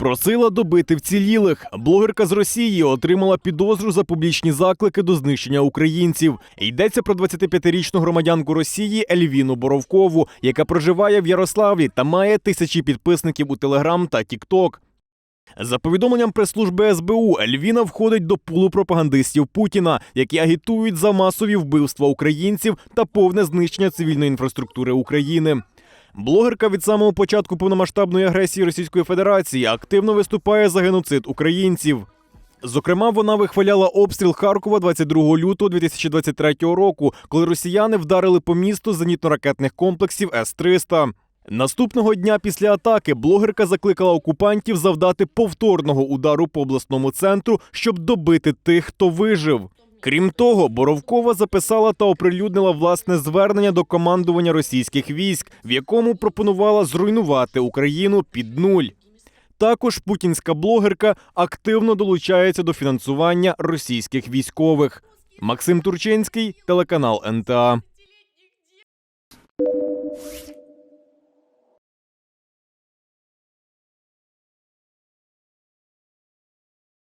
Просила добити вцілілих. Блогерка з Росії отримала підозру за публічні заклики до знищення українців. Йдеться про 25-річну громадянку Росії Ельвіну Боровкову, яка проживає в Ярославлі та має тисячі підписників у Телеграм та Тікток. За повідомленням прес-служби СБУ, Ельвіна входить до пулу пропагандистів Путіна, які агітують за масові вбивства українців та повне знищення цивільної інфраструктури України. Блогерка від самого початку повномасштабної агресії Російської Федерації активно виступає за геноцид українців. Зокрема, вона вихваляла обстріл Харкова 22 лютого 2023 року, коли росіяни вдарили по місту зенітно-ракетних комплексів С-300. Наступного дня після атаки блогерка закликала окупантів завдати повторного удару по обласному центру, щоб добити тих, хто вижив. Крім того, Боровкова записала та оприлюднила власне звернення до командування російських військ, в якому пропонувала зруйнувати Україну під нуль. Також путінська блогерка активно долучається до фінансування російських військових. Максим Турчинський, телеканал НТА.